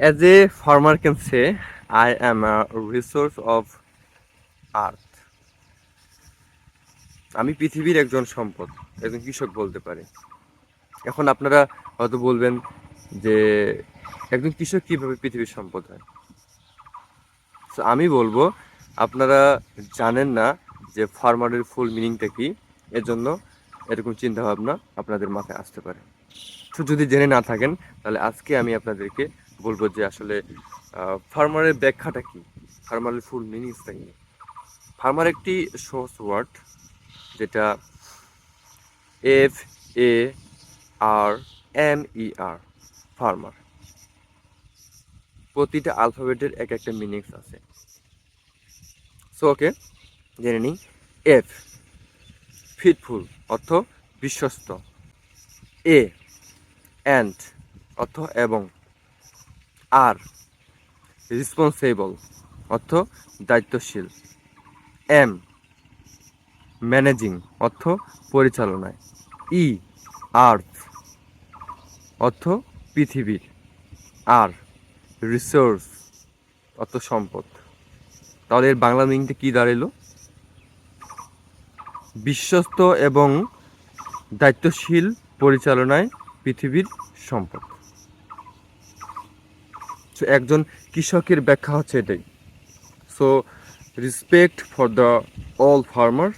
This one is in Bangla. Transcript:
As a farmer can say, I am a resource of earth. আমি পৃথিবীর একজন সম্পদ একজন কৃষক বলতে পারি। এখন আপনারা হয়তো বলবেন যে একজন কৃষক কীভাবে পৃথিবীর সম্পদ হয়? আমি বলব আপনারা জানেন না যে ফার্মারের ফুল মিনিংটা কি? এজন্য এরকম চিন্তাভাবনা আপনাদের মাথায় আসতে পারে। তো যদি জেনে না থাকেন তাহলে আজকে আমি আপনাদেরকে বলব যে আসলে ফার্মারের ব্যাখ্যাটা কি? ফার্মারের ফুল মিনিংসটা কি? ফার্মার একটি সহজ ওয়ার্ড, যেটা F A R M E R farmer. প্রতিটা আলফাবেটের এক একটা মিনিংস আছে। সো ওকে জেনে নিই। এফ ফিটফুল অর্থ বিশ্বস্ত। এ অ্যান্ড অর্থ এবং। আর রেসপন্সিবল অর্থ দায়িত্বশীল। এম ম্যানেজিং অর্থ পরিচালনায়। ই আর্থ অর্থ পৃথিবীর। আর রিসোর্স অর্থ সম্পদ। তাহলে এর বাংলা মিনিংটা কী দাঁড়াল বিশ্বস্ত এবং দায়িত্বশীল পরিচালনায় পৃথিবীর সম্পদ। সো একজন কৃষকের ব্যাখ্যা হচ্ছে এটাই। So respect for the all farmer